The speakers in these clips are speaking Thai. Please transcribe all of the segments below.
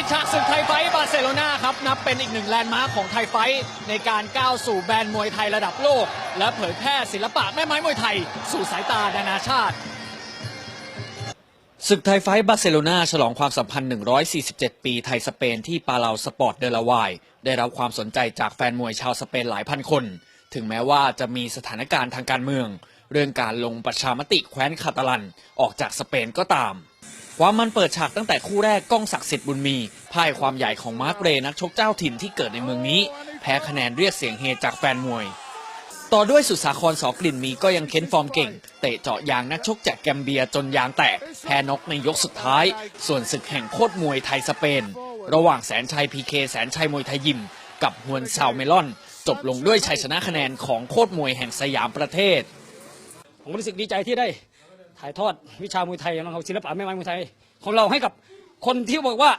ศึกไทไฟบาร์เซโลนาครับ นับเป็นอีกหนึ่งแลนด์มาร์คของไทยไฟในการก้าวสู่แบรนด์มวยไทยระดับโลก และเผยแพร่ศิลปะแม่ไม้มวยไทย สู่สายตานานาชาติ ศึกไทยไฟบาร์เซโลนาฉลองความสัมพันธ์ 147 ปีไทยสเปนที่ปาเลาสปอร์ตเดลาวาย ได้รับความสนใจจากแฟนมวยชาวสเปนหลายพันคน ถึงแม้ว่าจะมีสถานการณ์ทางการเมือง เรื่องการลงประชามติแคว้นคาตาลันออกจากสเปนก็ตาม ความมันเปิดฉากตั้งแต่คู่แรกก้องศักดิ์สิทธิ์บุญมีพ่ายความใหญ่ของมาร์กเรนักชกเจ้าถิ่นที่เกิดในเมืองนี้ แพ้คะแนนเรียกเสียงเฮจากแฟนมวย ต่อด้วยสุสาครสอกลิ่นมีก็ยังเค้นฟอร์มเก่ง เตะเจาะยางนักชกจากแกมเบียจนยางแตก แพ้นกในยกสุดท้าย ส่วนศึกแห่งโคตรมวยไทยสเปน ระหว่างแสนชัยพีเคแสนชัยมวยไทยยิม กับฮวนซาวเมลอน จบลงด้วยชัยชนะคะแนนของโคตรมวยแห่งสยามประเทศ ผมรู้สึกดีใจที่ได้ ถ่ายทอดวิชามวยไทยนะครับศิลปะแม่ไม้มวยไทย ของเราให้กับคนที่บอกว่า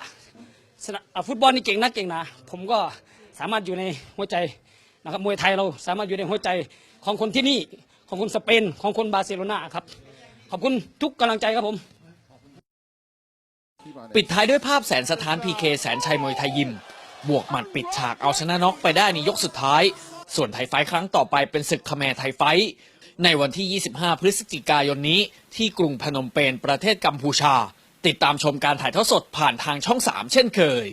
สนามฟุตบอลนี่เก่งนักเก่งหนาผมก็สามารถอยู่ในหัวใจนะครับมวยไทยเราสามารถอยู่ในหัวใจของคนที่นี่ของคนสเปนของคนบาร์เซโลนาครับ ขอบคุณทุกกำลังใจครับผม ปิดท้ายด้วยภาพแสนสถานพีเคแสนชัยมวยไทยยิม บวกหมัดปิดฉากเอาชนะน็อกไปได้ในยกสุดท้าย ส่วนไทยไฟท์ครั้งต่อไปเป็นศึกคแมไทยไฟท์ ในวันที่ 25 พฤศจิกายนนี้ ที่กรุงพนมเปญประเทศกัมพูชา ติดตามชมการถ่ายทอดสดผ่านทางช่อง 3 เช่นเคย